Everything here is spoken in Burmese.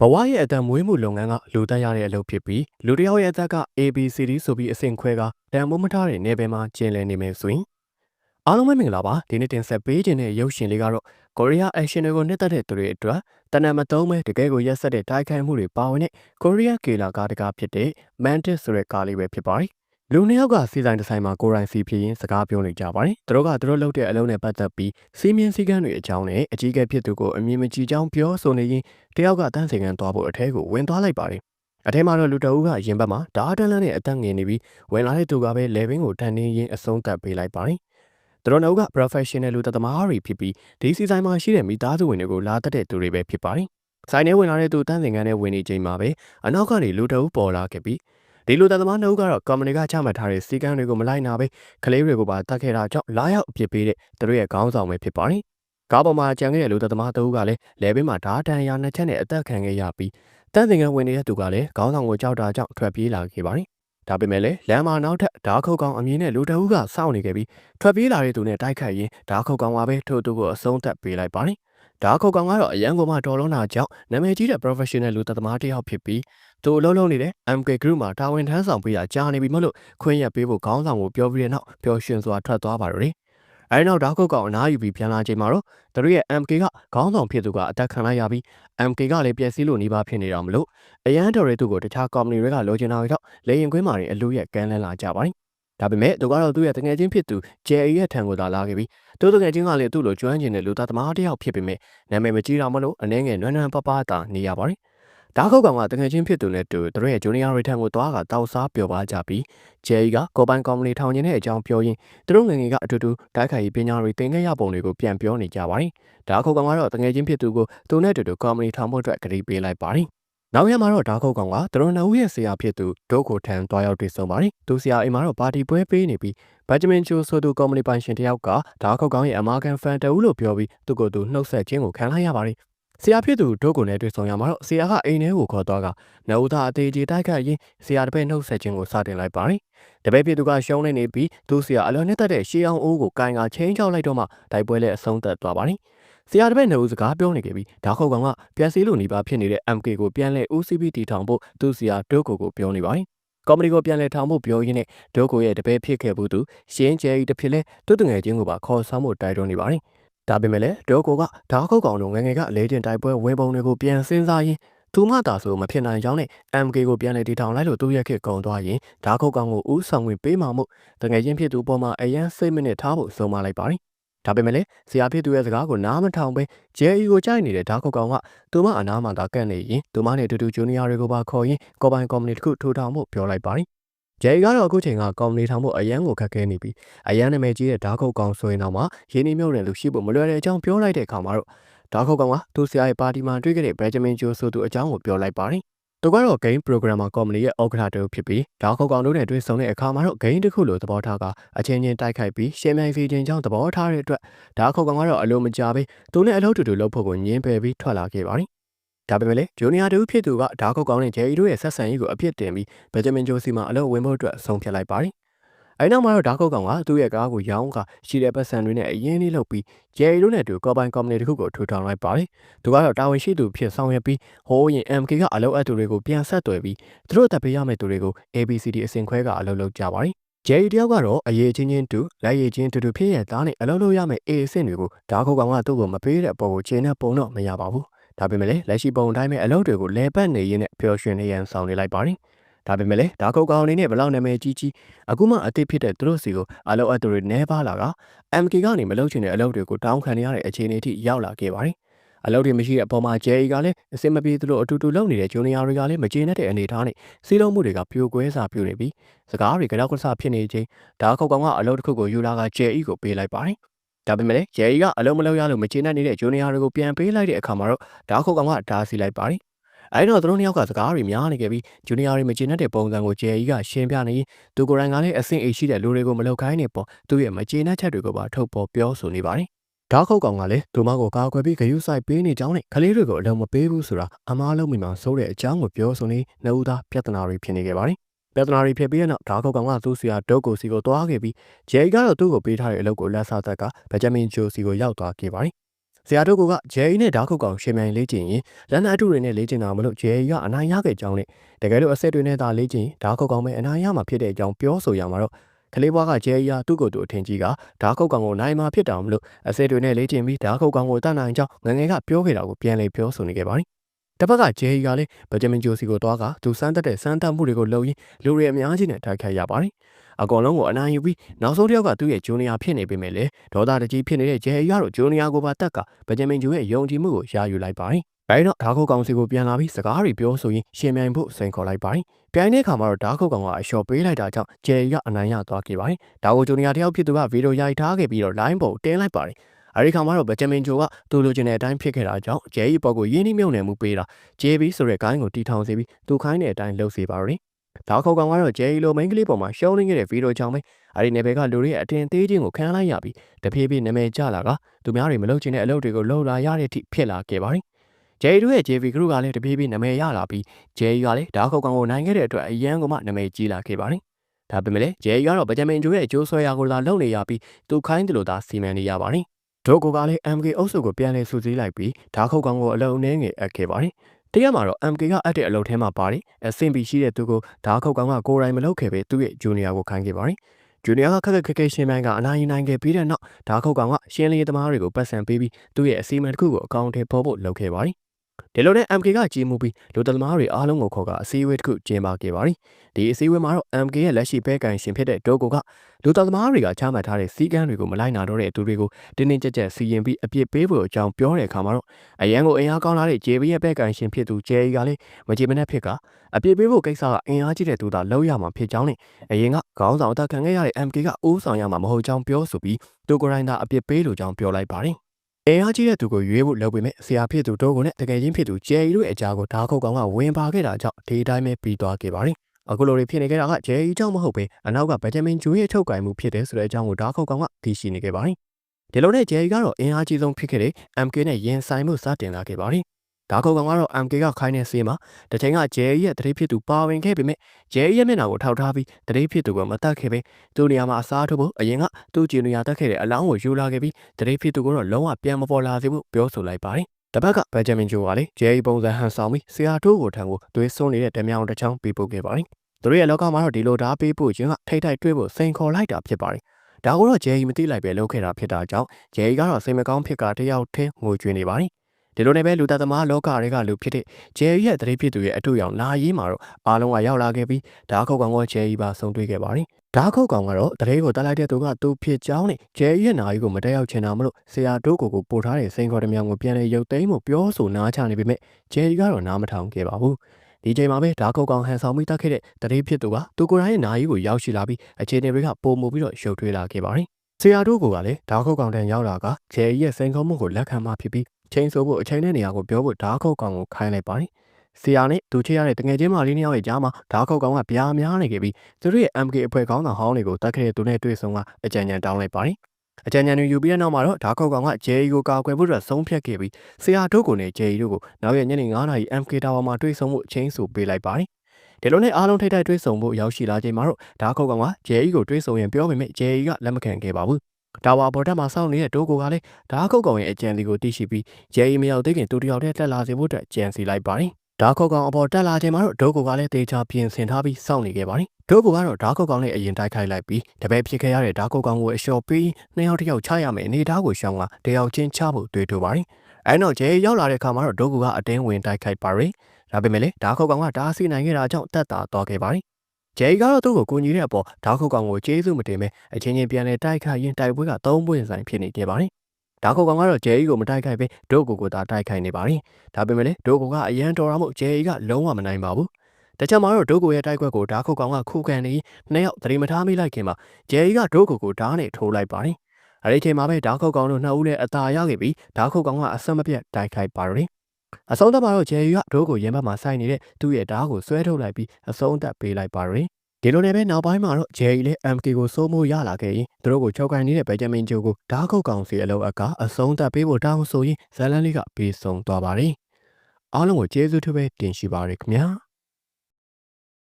ဘဝရဲ့အသက်မွေးမှုလုပ်ငန်းကလူတက်ရတဲ့အလုပ်ဖြစ်ပြီးလူတစ်ယောက်ရဲ့အသက်က ABCD ဆိုပြီးအဆင့်ခွဲကတန်ဖိုးမထားတဲ့နယ်ပယ်မှာကျင်လည်နေမယ်ဆိုရင်အားလုံးပဲမင်္ဂလာပါဒီနေ့တင်ဆက်ပေးခြင်းတဲ့ရုပ်ရှင်လေးကတော့ကိုရီးယားအရှင်တွေကိုနှစ်သက်တဲ့သူတွေအတွက်တနံမသုံးပဲတကယ်ကိုရက်ဆက်တဲ့တိုက်ခိုက်မှုတွေပါဝင်တဲ့ကိုရီးယားကေလာကားတကားဖြစ်တဲ့ Mantis ဆိုတဲ့ကားလေးပဲဖြစ်ပါတယ် လူနှစ်ယောက်ကစီဆိုင်တစ်ဆိုင်မှာကိုရိုင်းစီဖြစ်ရင်စကားပြောနေကြပါတယ်။သူတို့ကသူတို့လုပ်တဲ့အလုပ်နဲ့ပတ်သက်ပြီးစီးမြင်စည်းကမ်းတွေအကြောင်းနဲ့အကြီးအကဲဖြစ်သူကိုအမြင်မကြည်ကြောင်းပြောဆိုနေရင်တယောက်ကတန်းစင်ကန်သွားဖို့အထဲကိုဝင်သွားလိုက်ပါတယ်။အထဲမှာတော့လူတအုပ်ကရင်ဘတ်မှာဓာတ်တန်းလန်းနဲ့အသက်ငယ်နေပြီးဝင်လာတဲ့သူကပဲလေဘင်းကိုတန်တင်းရင်းအဆုံးသတ်ပေးလိုက်ပါတယ်။သူတို့နှုတ်က professional လူသမားတွေဖြစ်ပြီးဒီစီဆိုင်မှာရှိတဲ့မိသားစုဝင်တွေကိုလာတက်တဲ့သူတွေပဲဖြစ်ပါတယ်။ဆိုင်ထဲဝင်လာတဲ့သူတန်းစင်ကန်နဲ့ဝင်နေချိန်မှာပဲအနောက်ကနေလူတအုပ်ပေါ်လာခဲ့ပြီး ဒီလိုတသမားနှုတ်ကတော့ကော်မတီကချမှတ်ထားတဲ့စီကံတွေကိုမလိုက်နာပဲကလေးတွေကိုပါတတ်ခဲ့တာကြောင့်လာရောက်အပြစ်ပေးတဲ့သူတို့ရဲ့ခေါင်းဆောင်ပဲဖြစ်ပါတယ်။ကားပေါ်မှာကြံခဲ့တဲ့လူတသမားတို့ကလည်းလဲဘင်းမှာဓာတ်တန်ရာနှစ်ချက်နဲ့အသက်ခံခဲ့ရပြီးတန်းစင်ကဝင်နေတဲ့သူကလည်းခေါင်းဆောင်ကိုကြောက်တာကြောင့်ထွက်ပြေးလာခဲ့ပါတယ်။ဒါပေမဲ့လည်းလမ်းမှာနောက်ထပ်ဓာတ်ခုတ်ကောင်အမည်နဲ့လူတအုပ်ကစောင့်နေခဲ့ပြီးထွက်ပြေးလာတဲ့သူနဲ့တိုက်ခိုက်ရင်းဓာတ်ခုတ်ကောင်ကပဲထို့သူကိုအဆုံးသတ်ပေးလိုက်ပါတယ်။ ဓာတ်ခုတ်ကောင်ကတော့အရန်ကိုမှတော်လုံးတာကြောင့်နာမည်ကြီးတဲ့ professional လူသမားတစ်ယောက်ဖြစ်ပြီးသူအလုံးလုံးနေတဲ့ MK Group မှာတာဝန်ထမ်းဆောင်ပေးတာကြားနေပြီမလို့ခွင့်ရပေးဖို့ခေါင်းဆောင်ကိုပြောပြီးတဲ့နောက်ပျော်ရွှင်စွာထွက်သွားပါတော့တယ်။အဲဒီနောက်ဓာတ်ခုတ်ကောင်အနားယူပြီးပြန်လာချိန်မှာတော့သူတို့ရဲ့ MK ကခေါင်းဆောင်ဖြစ်သူကအသက်ခံလိုက်ရပြီး MK ကလည်းပျက်စီးလို့နေပါဖြစ်နေတော့မလို့အရန်တော်ရဲ့သူကိုတခြား company တွေကလိုချင်တာတွေတော့လေရင်ခွင်းမာတွေအလူရဲ့ကမ်းလှမ်းလာကြပါတယ်။ ဒါပေမဲ့သူကတော့သူ့ရဲ့တငယ်ချင်းဖြစ်သူ JA ရဲ့ထံကိုသာလာခဲ့ပြီးသူတငယ်ချင်းကလည်းသူ့လိုကျွမ်းကျင်တဲ့လူသားသမားတစ်ယောက်ဖြစ်ပေမဲ့နာမည်မကြီးတော့မလို့အနေငယ်နွမ်းနွမ်းပပတာနေရပါတယ်။ဓာတ်ခုတ်ကောင်ကတငယ်ချင်းဖြစ်သူနဲ့တူသူတို့ရဲ့ဂျူနီယာတွေထံကိုသွားကတောက်စားပျော်ပါကြပြီးဂျယ်ရီကကော်ပိုင်ကော်မတီထောင်ကျင်တဲ့အကြောင်းပြောရင်းသူတို့ငယ်ငယ်ကအတူတူတိုက်ခိုက်ရေးပညာတွေသင်ခဲ့ရပုံတွေကိုပြန်ပြောနေကြပါတယ်။ဓာတ်ခုတ်ကောင်ကတော့တငယ်ချင်းဖြစ်သူကိုသူနဲ့တူတူကော်မတီထောင်ဖို့အတွက်ကတိပေးလိုက်ပါတယ်။ နောက်ရက်မှာတော့ဓာတ်ခုတ်ကောင်ကသူတို့နှစ်ဦးရဲ့ဆရာဖြစ်သူဒိုကိုထံတွားရောက်တွေ့ဆုံပါတယ်။သူဆရာအိမ်မှာတော့ပါတီပွဲပေးနေပြီးဘတ်ဂျမင်ချိုဆိုသူကော်မတီပိုင်ရှင်တယောက်ကဓာတ်ခုတ်ကောင်ရဲ့အမာကန်ဖန်တအူးလို့ပြောပြီးသူ့ကိုယ်သူနှုတ်ဆက်ခြင်းကိုခံလိုက်ရပါတယ်ဆရာဖြစ်သူဒုတ်ကိုနဲ့တွေ့ဆုံရမှာတော့ဆရာကအိမ်ထဲကိုခေါ်သွားကနဝသားအသေးကြီးတိုက်ခတ်ရင်ဆရာတပည့်နှုတ်ဆက်ခြင်းကိုစတင်လိုက်ပါတယ်။တပည့်ဖြစ်သူကရှုံးနေနေပြီးသူဆရာအလွန်နဲ့တက်တဲ့ရှေးအောင်အိုးကိုကန်ကချင်းချောက်လိုက်တော့မှတိုက်ပွဲလည်းအဆုံးသတ်သွားပါတယ်။ ဆရာတပည့်နှုတ်စကားပြောနေခဲ့ပြီးဓာတ်ခုတ်ကောင်ကပြန်စီလို့နေပါဖြစ်နေတဲ့ MK ကိုပြန်လဲ UCB တီထောင်ဖို့သူဆရာဒုတ်ကိုကိုပြောနေပါတယ်။ကော်မတီကိုပြန်လည်ထောင်ဖို့ပြောရင်းနဲ့ဒိုကိုရဲ့တပည့်ဖြစ်ခဲ့ဘူးသူရှင်းကျဲကြီးတစ်ဖြစ်လဲသူ့တငယ်ချင်းကိုပါခေါ်ဆောင်ဖို့တိုက်တွန်းနေပါတယ်။ဒါပေမဲ့လည်းဒေါကိုကဓာတ်ခုတ်ကောင်တို့ငငယ်ကအလေးတင်တိုက်ပွဲဝင်းပုံတွေကိုပြန်စင်းစားရင်းသူမသာဆိုမဖြစ်နိုင်ကြောင်းနဲ့ MK ကိုပြန်လေတီထောင်လိုက်လို့သူ့ရဲ့ခေကုံသွားရင်ဓာတ်ခုတ်ကောင်ကိုဥဆောင်ဝင်ပေးမှမို့တငယ်ချင်းဖြစ်သူပေါ်မှာအရန်စိတ်မနစ်ထားဖို့ဆုံးမလိုက်ပါတယ် ဒါပေမဲ့လည်းဆရာဖြစ်သူရဲ့စကားကိုနားမထောင်ပဲဂျယ်အီကိုကြိုက်နေတဲ့ဓာတ်ခုတ်ကောင်ကသူမအနားမှာသာကန့်နေရင်သူမနဲ့အတူတူဂျူနီယာတွေကိုပါခေါ်ရင်ကော်ပိုင်ကော်မတီတစ်ခုထိုးထောင်ဖို့ပြောလိုက်ပါတယ်ဂျယ်ကတော့အခုချိန်ကကော်မတီထောင်ဖို့အရန်ကိုခက်ခဲနေပြီးအရန်နာမည်ကြီးတဲ့ဓာတ်ခုတ်ကောင်ဆိုရင်တော့မှရင်းနှီးမြုပ်နှံလူရှိဖို့မလွယ်တဲ့အကြောင်းပြောလိုက်တဲ့အခါမှာတော့ဓာတ်ခုတ်ကောင်ကသူ့ဆရာရဲ့ပါတီမှာတွေ့ခဲ့တဲ့ဘယ်ဂျမင်ဂျိုဆိုသူအကြောင်းကိုပြောလိုက်ပါတယ်။ သူကတော့ game programmer ကော်မတီရဲ့ဩက္ခရာတူဖြစ်ပြီးဓာတ်ခုတ်ကောင်တို့နဲ့တွေ့ဆုံတဲ့အခါမှာတော့ game တစ်ခုလိုသဘောထားကအချင်းချင်းတိုက်ခိုက်ပြီးရှင်းမြိုင်စီခြင်းကြောင့်သဘောထားတဲ့အတွက်ဓာတ်ခုတ်ကောင်ကတော့အလိုမကြပဲသူနဲ့အလုပ်တူတူလုပ်ဖို့ကိုညှင်းပယ်ပြီးထွက်လာခဲ့ပါတယ်ဒါပေမဲ့လည်းဂျူနီယာတူဖြစ်သူကဓာတ်ခုတ်ကောင်းတဲ့ဂျယ်ရီတို့ရဲ့ဆက်ဆံရေးကိုအပြစ်တင်ပြီးဘယ်ဂျမင်ဂျိုစီမှာအလုပ်ဝင်ဖို့အတွက်ဆုံးဖြတ်လိုက်ပါတယ်။ အဲဒီနောက်မှာတော့ဓာတ်ခုတ်ကောင်ကသူ့ရဲ့ကားကိုရောင်းကရှိတဲ့ပတ်စံတွေနဲ့အရင်လေးလုပ်ပြီးဂျယ်ရီတို့နဲ့တူကော်ပိုင်ကော်မတီတစ်ခုကိုထူထောင်လိုက်ပါတယ်။သူကတော့တာဝန်ရှိသူဖြစ်ဆောင်ရွက်ပြီးဟိုးရင် MK ကအလုပ်အပ်သူတွေကိုပြန်ဆက်သွယ်ပြီးသူတို့တပ်ပေးရမယ့်သူတွေကို ABCD အစင်ခွဲကအလုပ်လုပ်ကြပါတယ်။ဂျယ်ရီတယောက်ကတော့အရေးချင်းချင်းတူလက်ရည်ချင်းတူတူဖြစ်ရဲ့သားနဲ့အလုပ်လုပ်ရမယ့်အေးအဆင့်တွေကိုဓာတ်ခုတ်ကောင်ကသူ့ကိုမပေးတဲ့အပေါ်ကိုခြေနဲ့ပုံတော့မရပါဘူး။ဒါပေမဲ့လည်းလက်ရှိပုံတိုင်းပဲအလုပ်တွေကိုလဲပတ်နေရင်းနဲ့ပျော်ရွှင်နေရန်ဆောင်နေလိုက်ပါတယ်။ ဒါပေမဲ့လည်းဒါကုတ်ကောင်အနေနဲ့ဘလောက်နာမည်ကြီးကြီးအခုမှအသစ်ဖြစ်တဲ့သူတို့စီကိုအလုပ်အပ်သူတွေနဲပါလာက MK ကနေမလုပ်ချင်တဲ့အလုပ်တွေကိုတောင်းခံနေရတဲ့အခြေအနေအထိရောက်လာခဲ့ပါတယ်။အလုပ်တွေမရှိတဲ့အပေါ်မှာ JA ကလည်းအစင်မပြေသူတို့အတူတူလုပ်နေတဲ့ဂျူနီယာတွေကလည်းမကျေနပ်တဲ့အနေအထားနဲ့စီးလုံးမှုတွေကပြိုကွဲစာပြိုနေပြီးစကားတွေကြောက်ကစားဖြစ်နေချိန်ဒါခုတ်ကောင်ကအလုပ်တစ်ခုကိုယူလာက JE ကိုပေးလိုက်ပါတယ်။ဒါပေမဲ့ဂျယ်ရီကအလုံးမလုံးရလို့မကျေနပ်နေတဲ့ဂျူနီယာတွေကိုပြန်ပေးလိုက်တဲ့အခါမှာတော့ဒါခုတ်ကောင်ကတားဆီးလိုက်ပါတယ်။ အဲဒီတော့သူတို့နှစ်ယောက်ကစကားတွေများနေခဲ့ပြီးဂျူနီယာတွေမကျေနပ်တဲ့ပုံစံကိုဂျယ်ရီကရှင်းပြနေရင်သူကိုယ်တိုင်ကလည်းအဆင့်အိရှိတဲ့လူတွေကိုမလောက်ခိုင်းနေပေါ်သူ့ရဲ့မကျေနပ်ချက်တွေကိုပါထုတ်ပေါ်ပြောဆိုနေပါတယ်။ဓာတ်ခုတ်ကောင်ကလည်းဒိုမကိုကာကွယ်ပြီးဂယုဆိုင်ပေးနေကြောင်းနဲ့ကလေးတွေကိုအလုံးမပေးဘူးဆိုတာအမားလုံးမိမှဆိုးတဲ့အကြောင်းကိုပြောဆိုနေနှုတ်သားပြဿနာတွေဖြစ်နေခဲ့ပါတယ်ပြဿနာတွေဖြစ်ပြီးတဲ့နောက်ဓာခုတ်ကောင်ကသူ့ဆီကဒုတ်ကိုစီကိုသွားခဲ့ပြီးဂျယ်ကတော့သူ့ကိုပေးထားတဲ့အလုပ်ကိုလက်စားသက်ကဘက်ဂျမင်ဂျိုစီကိုရောက်သွားခဲ့ပါတယ် ဆရာတို့ကဂျယ်အီနဲ့ဓာတ်ခုတ်ကောင်ရှင်မြိုင်လေးကျင်ရင်လက်နက်အထုတွေနဲ့လေးကျင်တာမလို့ဂျယ်အီကအနိုင်ရခဲ့ကြောင်းနဲ့တကယ်လို့အဆက်တွေနဲ့သာလေးကျင်ဓာတ်ခုတ်ကောင်ပဲအနိုင်ရမှာဖြစ်တဲ့အကြောင်းပြောဆိုရမှာတော့ကလေးဘွားကဂျယ်အီကသူ့ကိုယ်သူအထင်ကြီးကဓာတ်ခုတ်ကောင်ကိုနိုင်မှာဖြစ်တာမလို့အဆက်တွေနဲ့လေးကျင်ပြီးဓာတ်ခုတ်ကောင်ကိုတတ်နိုင်ကြောင်းငငယ်ကပြောခဲ့တာကိုပြန်လည်ပြောဆိုနေခဲ့ပါတယ်တစ်ဖက်ကဂျယ်အီကလည်းဗဂျမင်ဂျိုစီကိုတွားကသူစမ်းတက်တဲ့စမ်းတက်မှုတွေကိုလုပ်ရင်းလူတွေအများကြီးနဲ့တိုက်ခိုက်ရပါတယ် အကောင်လုံးကိုအနိုင်ယူပြီးနောက်ဆုံးတစ်ယောက်ကသူ့ရဲ့ဂျူနီယာဖြစ်နေပေမဲ့လည်းဒေါသတကြီးဖြစ်နေတဲ့ဂျယ်အီကတော့ဂျူနီယာကိုပါတက်ကဗဂျမင်ဂျိုရဲ့ယုံကြည်မှုကိုရယူလိုက်ပါတယ်။အဲဒီတော့ဓာခုတ်ကောင်စီကိုပြန်လာပြီးစကားတွေပြောဆိုရင်းရှင်မြိုင်ဖို့စိန်ခေါ်လိုက်ပါတယ်။ပြိုင်တဲ့အခါမှာတော့ဓာခုတ်ကောင်ကအလျှော်ပေးလိုက်တာကြောင့်ဂျယ်အီကအနိုင်ရသွားခဲ့ပါတယ်။ဒါကိုဂျူနီယာတယောက်ဖြစ်သူကဗီဒီယိုရိုက်ထားခဲ့ပြီးတော့ line ပေါ်တင်လိုက်ပါတယ်။အဲဒီခါမှာတော့ဗဂျမင်ဂျိုကသူလိုချင်တဲ့အတိုင်းဖြစ်ခဲ့တာကြောင့်ဂျယ်အီပေါ်ကိုရင်းနှီးမြုပ်နှံမှုပေးတာဂျေဘီဆိုတဲ့ဂိုင်းကိုတီထောင်စေပြီးသူခိုင်းတဲ့အတိုင်းလုပ်စေပါတော့။ ဒါခုတ်ကောင်ကတော့ဂျယ်အီလိုမိန်းကလေးပေါ်မှာရှုံးနေခဲ့တဲ့ဗီဒီယိုကြောင့်ပဲအဲဒီနယ်ပယ်ကလူတွေရဲ့အတင်သေးခြင်းကိုခံလိုက်ရပြီးတဖြည်းဖြည်းနာမည်ကျလာကသူများတွေမလုပ်ချင်တဲ့အလုပ်တွေကိုလုပ်လာရတဲ့အထိဖြစ်လာခဲ့ပါတယ်။ဂျယ်တို့ရဲ့ JV Group ကလည်းတဖြည်းဖြည်းနာမည်ရလာပြီးဂျယ်ကလည်းဓာတ်ခုတ်ကောင်ကိုနိုင်ခဲ့တဲ့အတွက်အရန်ကမှနာမည်ကြီးလာခဲ့ပါတယ်။ဒါပေမဲ့လည်းဂျယ်ကတော့ဗဂျမင်ဂျိုရဲ့အကျိုးဆွဲရာကိုသာလုပ်နေရပြီးသူခိုင်းတယ်လို့သာစီမံနေရပါတယ်။ဒိုကိုကလည်း MK အုပ်စုကိုပြန်လည်စုစည်းလိုက်ပြီးဓာတ်ခုတ်ကောင်ကိုအလုံးအနှဲငယ်အပ်ခဲ့ပါတယ်။ တရက်မှာတော့ MK ကအပ်တဲ့အလုပ်ထဲမှာပါတယ်အဆင်ပြေရှိတဲ့သူကိုဓာတ်ခုတ်ကောင်ကကိုယ်တိုင်မလုပ်ခဲ့ပဲသူ့ရဲ့ဂျူနီယာကိုခိုင်းခဲ့ပါတယ်ဂျူနီယာကခက်ခက်ခက်ခက်ရှင်းပိုင်းကအနိုင်ယူနိုင်ခဲ့ပြီးတဲ့နောက်ဓာခုတ်ကောင်ကရှင်းလင်းရေးသမားတွေကိုပတ်စံပေးပြီးသူ့ရဲ့အစီအမံတစ်ခုကိုအကောင့်ထဲပေါ်ဖို့လုပ်ခဲ့ပါတယ် ဒီလိုနဲ့ MK ကကြီးမှုပြီးလူသမားတွေအားလုံးကိုခေါ်ကအစည်းအဝေးတစ်ခုကျင်းပခဲ့ပါတယ်။ဒီအစည်းအဝေးမှာတော့ MK ရဲ့လက်ရှိဘဲကန်ရှင်ဖြစ်တဲ့ဒိုကိုကလူသမားတွေကချမှတ်ထားတဲ့စီကံတွေကိုမလိုက်နာတော့တဲ့သူတွေကိုတင်းတင်းကြပ်ကြပ်စီရင်ပြီးအပြစ်ပေးဖို့အကြောင်းပြောတဲ့အခါမှာတော့အရန်ကိုအင်အားကောင်းလာတဲ့ JB ရဲ့ဘဲကန်ရှင်ဖြစ်သူ Jerry ကလည်းမကြည်မနှက်ဖြစ်ကအပြစ်ပေးဖို့ကိစ္စကအင်အားကြီးတဲ့သူသာလောက်ရမှာဖြစ်ကြောင်းနဲ့အရင်ကခေါင်းဆောင်အသက်ခံခဲ့ရတဲ့ MK ကအိုးဆောင်ရမှာမဟုတ်ကြောင်းပြောဆိုပြီးသူကိုယ်တိုင်သာအပြစ်ပေးလိုကြောင်းပြောလိုက်ပါတယ်။ အဲအားကြီးတဲ့သူကိုရွေးဖို့လုပ်ပေမဲ့ဆရာဖြစ်သူတိုးကိုနဲ့တကယ်ချင်းဖြစ်သူဂျယ်ရီတို့ရဲ့အကြားကိုဓာတ်ခုတ်ကောင်ကဝင်ပါခဲ့တာကြောင့်ဒီအတိုင်းပဲပြီးသွားခဲ့ပါတယ်။အခုလိုတွေဖြစ်နေကြတာကဂျယ်ရီကြောင့်မဟုတ်ပဲအနောက်ကဗဂျမင်ဂျူရဲ့ထုတ်ကင်မှုဖြစ်တယ်ဆိုတဲ့အကြောင်းကိုဓာတ်ခုတ်ကောင်ကသိရှိနေခဲ့ပါတယ်။ဒီလိုနဲ့ဂျယ်ရီကတော့အင်အားကြီးဆုံးဖြစ်ခဲ့တဲ့ MK နဲ့ရင်ဆိုင်မှုစတင်လာခဲ့ပါတယ်။ ဒါခုကောင်ကတော့ MK ကခိုင်းတဲ့ဆေးမှာတချိန်ကဂျယ်ရဲ့တရေဖြစ်သူပါဝင်ခဲ့ပေမဲ့ဂျယ်ရဲ့မျက်နှာကိုထောက်ထားပြီးတရေဖြစ်သူကမတတ်ခဲ့ပဲသူ့နေရာမှာအစားထိုးဖို့အရင်ကသူ့ဂျီနီယာတက်ခဲ့တဲ့အလောင်းကိုယူလာခဲ့ပြီးတရေဖြစ်သူကတော့လုံးဝပြန်မပေါ်လာစေဖို့ပြောဆိုလိုက်ပါတယ်တပတ်ကဘဂျမင်ဂျိုကလည်းဂျယ်ပုံစံဟန်ဆောင်ပြီးဆရာတိုးကိုထံကိုသွေးစွန်းနေတဲ့ဓမြောင်တစ်ချောင်းပေးပို့ခဲ့ပါတယ်သူတို့ရဲ့လောကမှာတော့ဒီလိုဓာပေးပို့ခြင်းကထိတ်ထိုက်တွေးဖို့စိန်ခေါ်လိုက်တာဖြစ်ပါတယ်ဒါကိုတော့ဂျယ်မသိလိုက်ပဲလုပ်ခဲ့တာဖြစ်တာကြောင့်ဂျယ်ကတော့စိတ်မကောင်းဖြစ်ကတယောက်တည်းငိုကြွေးနေပါတယ် ဒီလိုနဲ့ပဲလူသားသမားလောကတွေကလူဖြစ်တဲ့ဂျယ်ရီရဲ့တရေဖြစ်သူရဲ့အတူရောင်လာရေးမှာတော့အားလုံးကရောက်လာခဲ့ပြီးဓာတ်ခုတ်ကောင်ကဂျယ်ရီပါဆုံတွေ့ခဲ့ပါတယ်ဓာတ်ခုတ်ကောင်ကတော့တရေကိုတက်လိုက်တဲ့သူကသူဖြစ်ကြောင်းနဲ့ဂျယ်ရီရဲ့နာရီကိုမတက်ရောက်ချင်တာမလို့ဆရာတို့ကိုကိုပို့ထားတဲ့စိန်ခေါ်တမြောင်ကိုပြန်လဲရုပ်သိမ်းမှုပြောဆိုနားချနေပေမဲ့ဂျယ်ရီကတော့နားမထောင်ခဲ့ပါဘူးဒီချိန်မှာပဲဓာတ်ခုတ်ကောင်ဟန်ဆောင်ပြီးတက်ခဲ့တဲ့တရေဖြစ်သူကသူကိုယ်တိုင်ရဲ့နာရီကိုရောက်ရှိလာပြီးအခြေအနေတွေကပုံမှုပြီးတော့ရှုပ်ထွေးလာခဲ့ပါတယ်ဆရာတို့ကလည်းဓာတ်ခုတ်ကောင်တန်ရောက်လာကဂျယ်ရီရဲ့စိန်ခေါ်မှုကိုလက်ခံမှဖြစ်ပြီး ချိန်ဆိုဖို့အချိန်နဲ့နေရာကိုပြောဖို့ဓာတ်ခုတ်ကောင်ကိုခိုင်းလိုက်ပါတယ်။ဆီယာနဲ့သူချစ်ရတဲ့တငယ်ချင်းမလေးနှစ်ယောက်ရဲ့ကြားမှာဓာတ်ခုတ်ကောင်ကပြားများနေခဲ့ပြီးသူတို့ရဲ့ MK အဖွဲ့ခေါင်းဆောင်ဟောင်းတွေကိုတတ်ခဲ့တဲ့သူနဲ့တွေ့ဆုံကအကြံဉာဏ်တောင်းလိုက်ပါတယ်။အကြံဉာဏ်တွေယူပြီးတဲ့နောက်မှာတော့ဓာတ်ခုတ်ကောင်ကဂျယ်ရီကိုကာကွယ်ဖို့အတွက်ဆုံးဖြတ်ခဲ့ပြီးဆီယာတို့ကိုနဲ့ဂျယ်ရီတို့ကိုနောက်ရက်ညနေ9:00နာရီ MK Tower မှာတွေ့ဆုံဖို့အချိန်ဆိုပေးလိုက်ပါတယ်။ဒီလိုနဲ့အားလုံးထိတ်တိုက်တွေ့ဆုံဖို့ရောက်ရှိလာချိန်မှာတော့ဓာတ်ခုတ်ကောင်ကဂျယ်ရီကိုတွေ့ဆုံရင်ပြောပေမဲ့ဂျယ်ရီကလက်မခံခဲ့ပါဘူး။ တာဝါဘော်တက်မှာစောင့်နေတဲ့ဒိုကိုကလည်းဓာတ်ခုတ်ကောင်ရဲ့အကြံစီကိုသိရှိပြီးဂျယ်ရီမရောက်သေးခင်သူတယောက်တည်းတက်လာစေဖို့အတွက်ကြံစီလိုက်ပါတယ်။ဓာတ်ခုတ်ကောင်အပေါ်တက်လာချိန်မှာတော့ဒိုကိုကလည်းတေချာပြင်ဆင်ထားပြီးစောင့်နေခဲ့ပါတယ်။ဒိုကိုကတော့ဓာတ်ခုတ်ကောင်နဲ့အရင်တိုက်ခိုက်လိုက်ပြီးတပည့်ဖြစ်ခဲ့ရတဲ့ဓာတ်ခုတ်ကောင်ကိုအလျှော်ပြီးနှစ်ယောက်တစ်ယောက်ချရမယ်အနေဓာတ်ကိုရှောင်းကတယောက်ချင်းချဖို့တွေးထုတ်ပါတယ်။အဲနောက်ဂျယ်ရီရောက်လာတဲ့အခါမှာတော့ဒိုကိုကအတင်းဝင်တိုက်ခိုက်ပါတယ်။ဒါပေမဲ့လည်းဓာတ်ခုတ်ကောင်ကဓာတ်စီနိုင်ခဲ့တာကြောင့်တက်တာသွားခဲ့ပါတယ် ဂျယ်ကတော့သူ့ကိုကူညီတဲ့အပေါ်ဓာတ်ခုတ်ကောင်ကိုကျေးဇူးမတင်ပဲအချင်းချင်းပြန်လဲတိုက်ခိုက်ရင်တိုက်ပွဲကသုံးပွင့်ဆိုင်ဖြစ်နေခဲ့ပါတယ်။ဓာတ်ခုတ်ကောင်ကတော့ဂျယ်ကိုမတိုက်ခိုက်ပဲဒိုကိုကိုသာတိုက်ခိုက်နေပါတယ်။ဒါပေမဲ့လည်းဒိုကိုကအရန်တော်ရမို့ဂျယ်ကလုံးဝမနိုင်ပါဘူး။တချက်မှာတော့ဒိုကိုရဲ့တိုက်ခွက်ကိုဓာတ်ခုတ်ကောင်ကခုခံနေနှစ်ယောက်သတိမထားမိလိုက်ခင်မှာဂျယ်ကဒိုကိုကိုဓာတ်နဲ့ထိုးလိုက်ပါတယ်။အဲဒီချိန်မှာပဲဓာတ်ခုတ်ကောင်တို့နှစ်ဦးနဲ့အသာရခဲ့ပြီးဓာတ်ခုတ်ကောင်ကအဆက်မပြတ်တိုက်ခိုက်ပါတယ် အဆုံးသတ်မှာတော့ဂျယ်ရီကဒိုးကိုရင်ဘတ်မှာစိုက်နေတဲ့သူ့ရဲ့ဓားကိုဆွဲထုတ်လိုက်ပြီးအဆုံးသတ်ပေးလိုက်ပါရယ်ဒီလိုနဲ့ပဲနောက်ပိုင်းမှာတော့ဂျယ်ရီလည်း MK ကိုစိုးမိုးရလာခဲ့ရင်သူတို့ကိုချုပ်ကန်နေတဲ့ဗဂျမင်ဂျိုကိုဓားခုတ်ကောင်စီအလုပ်အကအဆုံးသတ်ပေးဖို့တောင်းဆိုရင်ဇလန်လေးကပေးဆုံးသွားပါတယ်အားလုံးကိုကျေးဇူးထူးပဲတင်ရှိပါရခင်ဗျာ